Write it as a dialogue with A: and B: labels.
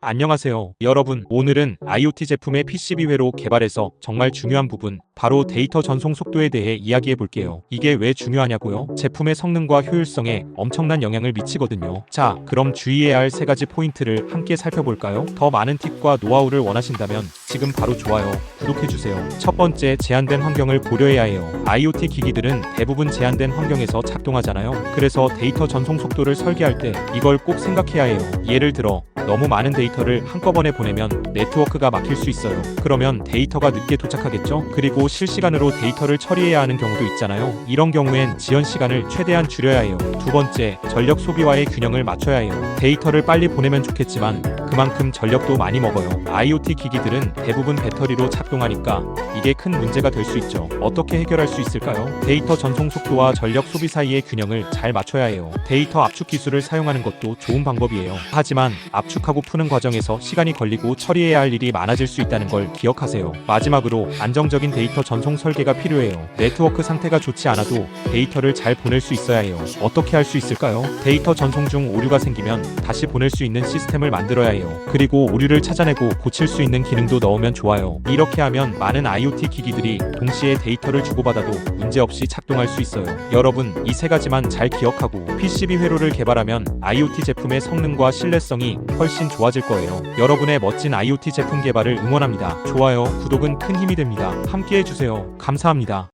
A: 안녕하세요. 여러분, 오늘은 IoT 제품의 PCB 회로 개발에서 정말 중요한 부분, 바로 데이터 전송 속도에 대해 이야기해 볼게요. 이게 왜 중요하냐고요? 제품의 성능과 효율성에 엄청난 영향을 미치거든요. 자, 그럼 주의해야 할 세 가지 포인트를 함께 살펴볼까요? 더 많은 팁과 노하우를 원하신다면 지금 바로 좋아요, 구독해 주세요. 첫 번째, 제한된 환경을 고려해야 해요. IoT 기기들은 대부분 제한된 환경에서 작동하잖아요. 그래서 데이터 전송 속도를 설계할 때 이걸 꼭 생각해야 해요. 예를 들어 너무 많은 데이터를 한꺼번에 보내면 네트워크가 막힐 수 있어요. 그러면 데이터가 늦게 도착하겠죠? 그리고 실시간으로 데이터를 처리해야 하는 경우도 있잖아요. 이런 경우엔 지연 시간을 최대한 줄여야 해요. 두 번째, 전력 소비와의 균형을 맞춰야 해요. 데이터를 빨리 보내면 좋겠지만 그만큼 전력도 많이 먹어요. IoT 기기들은 대부분 배터리로 작동하니까 이게 큰 문제가 될 수 있죠. 어떻게 해결할 수 있을까요? 데이터 전송 속도와 전력 소비 사이의 균형을 잘 맞춰야 해요. 데이터 압축 기술을 사용하는 것도 좋은 방법이에요. 하지만 압축하고 푸는 과정에서 시간이 걸리고 처리해야 할 일이 많아질 수 있다는 걸 기억하세요. 마지막으로 안정적인 데이터 전송 설계가 필요해요. 네트워크 상태가 좋지 않아도 데이터를 잘 보낼 수 있어야 해요. 어떻게 할 수 있을까요? 데이터 전송 중 오류가 생기면 다시 보낼 수 있는 시스템을 만들어야 해요. 그리고 오류를 찾아내고 고칠 수 있는 기능도 넣으면 좋아요. 이렇게 하면 많은 IoT 기기들이 동시에 데이터를 주고받아도 문제없이 작동할 수 있어요. 여러분, 이 세 가지만 잘 기억하고 PCB 회로를 개발하면 IoT 제품의 성능과 신뢰성이 훨씬 좋아질 거예요. 여러분의 멋진 IoT 제품 개발을 응원합니다. 좋아요, 구독은 큰 힘이 됩니다. 함께 해주세요. 감사합니다.